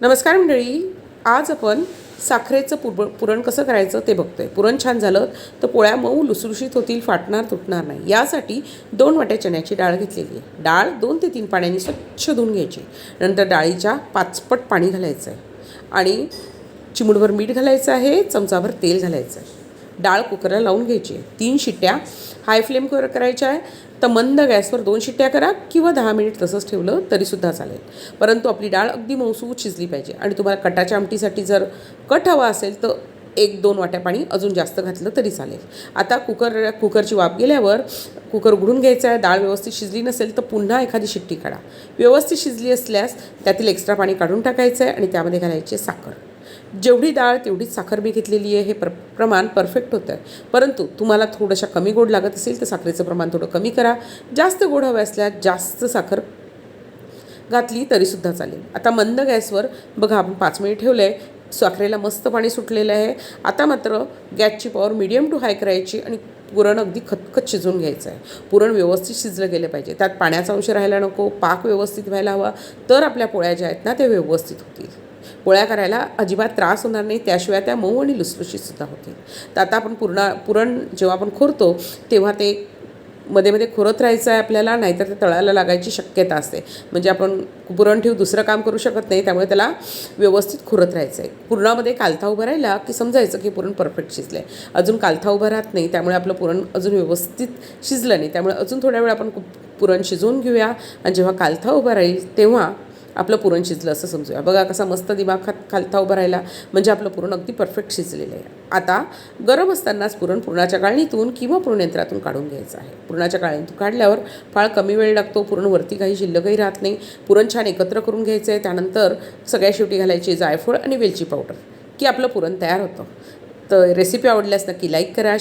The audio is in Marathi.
नमस्कार मंडळी. आज आपण साखरेचं पुर पुरण कसं करायचं ते बघतोय. पुरण छान झालं तर पोळ्या मऊ लुसलुशीत होतील फाटणार तुटणार नाही. यासाठी दोन वाट्या चण्याची डाळ घेतलेली आहे. डाळ दोन ते तीन पाण्याने स्वच्छ धुवून घ्यायची. नंतर डाळीच्या पाचपट पाणी घालायचं आहे आणि चिमुडभर मीठ घालायचं आहे चमचाभर तेल घालायचं आहे डाळ कुकरला लावून घ्यायची. आहे तीन शिट्ट्या हाय फ्लेमवर करायच्या आहे. तर मंद गॅसवर दोन शिट्ट्या करा किंवा दहा मिनिट तसंच ठेवलं तरीसुद्धा चालेल. परंतु आपली डाळ अगदी मऊसूत शिजली पाहिजे. आणि तुम्हाला कटाच्या आमटीसाठी जर कट हवा असेल तर एक दोन वाट्या पाणी अजून जास्त घातलं तरी चालेल. आता कुकर कुकरची वाफ गेल्यावर कुकर उघडून घ्यायचा आहे. डाळ व्यवस्थित शिजली नसेल तर पुन्हा एखादी शिट्टी काढा. व्यवस्थित शिजली असल्यास त्यातील एक्स्ट्रा पाणी काढून टाकायचं आहे आणि त्यामध्ये घालायची साखर. जेवढी डाळ तेवढीच साखर मी घेतलेली आहे. हे प्र प्रमाण परफेक्ट होतं आहे परंतु तुम्हाला थोडंशा कमी गोड लागत असेल तर साखरेचं प्रमाण थोडं कमी करा. जास्त गोड हवे असल्यास जास्त साखर घातली तरीसुद्धा चालेल. आता मंद गॅसवर बघा आपण पाच मिनिट ठेवलं आहे साखरेला मस्त पाणी सुटलेलं आहे. आता मात्र गॅसची पॉवर मिडियम टू हाय करायची आणि पुरण अगदी खतखत शिजवून घ्यायचं आहे पुरण व्यवस्थित शिजलं गेलं पाहिजे. त्यात पाण्याचा अंश राहायला नको पाक व्यवस्थित व्हायला हवा. तर आपल्या पोळ्या ज्या आहेत ना त्या व्यवस्थित होतील. पोळ्या करायला अजिबात त्रास होणार नाही. त्याशिवाय त्या मऊ आणि लुसलुशीतसुद्धा होतील. तर आता आपण पूर्ण पुरण जेव्हा आपण खोरतो तेव्हा ते मध्ये मध्ये खोरत राहायचं आहे आपल्याला नाहीतर ते तळायला लागायची शक्यता असते. म्हणजे आपण पुरण ठेवू दुसरं काम करू शकत नाही त्यामुळे त्याला व्यवस्थित खुरत राहायचं आहे पुरणामध्ये कालथा उभं राहिला की समजायचं की पुरण परफेक्ट शिजलं आहे अजून कालथा उभं राहत नाही त्यामुळे आपलं पुरण अजून व्यवस्थित शिजलं नाही. त्यामुळे अजून थोड्या वेळ आपण पुरण शिजवून घेऊया. आणि जेव्हा कालथा उभा राहील तेव्हा आपलं पुरण शिजलं असं समजूया. बघा कसा मस्त दिमाग खात खालता उभा राहिला. म्हणजे आपलं पुरण अगदी परफेक्ट शिजलेलं आहे. आता गरम असतानाच पुरण पुरणाच्या गाळणीतून किंवा पुरणयंत्रातून काढून घ्यायचं आहे. पुरणाच्या गाळणीतून काढल्यावर फार कमी वेळ लागतो पुरण वरती काही शिल्लकही राहत नाही. पुरण छान एकत्र करून घ्यायचं आहे त्यानंतर सगळ्या शेवटी घालायची जायफळ आणि वेलची पावडर की आपलं पुरण तयार होतं. तर रेसिपी आवडल्यास नक्की लाईक करा.